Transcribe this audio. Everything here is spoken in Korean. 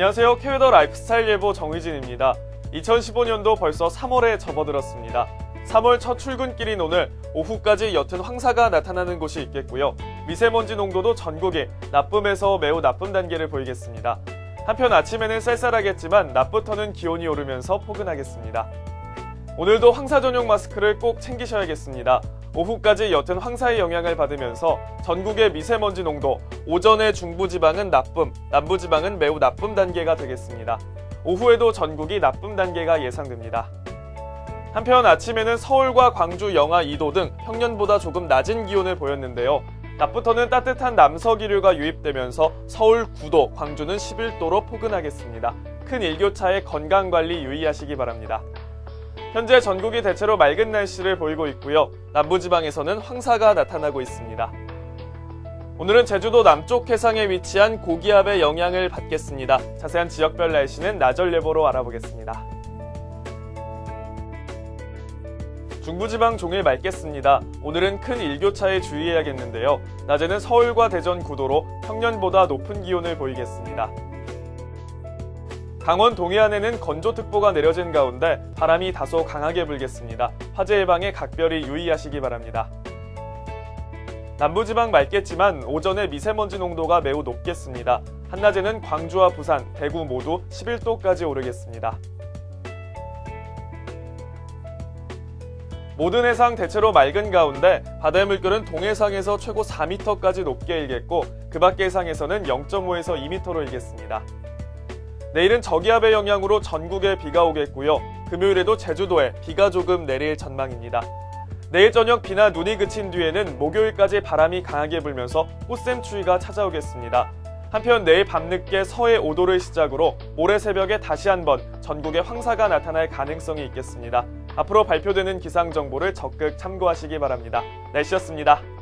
안녕하세요. 캐웨더 라이프스타일 예보 정의진입니다. 2015년도 벌써 3월에 접어들었습니다. 3월 첫 출근길인 오늘 오후까지 옅은 황사가 나타나는 곳이 있겠고요. 미세먼지 농도도 전국에 나쁨에서 매우 나쁨 단계를 보이겠습니다. 한편 아침에는 쌀쌀하겠지만 낮부터는 기온이 오르면서 포근하겠습니다. 오늘도 황사 전용 마스크를 꼭 챙기셔야겠습니다. 오후까지 옅은 황사의 영향을 받으면서 전국의 미세먼지 농도 오전에 중부지방은 나쁨, 남부지방은 매우 나쁨 단계가 되겠습니다. 오후에도 전국이 나쁨 단계가 예상됩니다. 한편 아침에는 서울과 광주 영하 2도 등 평년보다 조금 낮은 기온을 보였는데요. 낮부터는 따뜻한 남서기류가 유입되면서 서울 9도, 광주는 11도로 포근하겠습니다. 큰 일교차에 건강관리 유의하시기 바랍니다. 현재 전국이 대체로 맑은 날씨를 보이고 있고요. 남부지방에서는 황사가 나타나고 있습니다. 오늘은 제주도 남쪽 해상에 위치한 고기압의 영향을 받겠습니다. 자세한 지역별 날씨는 나절 예보로 알아보겠습니다. 중부지방 종일 맑겠습니다. 오늘은 큰 일교차에 주의해야겠는데요. 낮에는 서울과 대전 9도로 평년보다 높은 기온을 보이겠습니다. 강원 동해안에는 건조특보가 내려진 가운데 바람이 다소 강하게 불겠습니다. 화재 예방에 각별히 유의하시기 바랍니다. 남부지방 맑겠지만 오전에 미세먼지 농도가 매우 높겠습니다. 한낮에는 광주와 부산, 대구 모두 11도까지 오르겠습니다. 모든 해상 대체로 맑은 가운데 바다의 물결은 동해상에서 최고 4m까지 높게 일겠고 그 밖의 해상에서는 0.5에서 2m로 일겠습니다. 내일은 저기압의 영향으로 전국에 비가 오겠고요. 금요일에도 제주도에 비가 조금 내릴 전망입니다. 내일 저녁 비나 눈이 그친 뒤에는 목요일까지 바람이 강하게 불면서 꽃샘추위가 찾아오겠습니다. 한편 내일 밤늦게 서해 5도를 시작으로 모레 새벽에 다시 한번 전국에 황사가 나타날 가능성이 있겠습니다. 앞으로 발표되는 기상 정보를 적극 참고하시기 바랍니다. 날씨였습니다.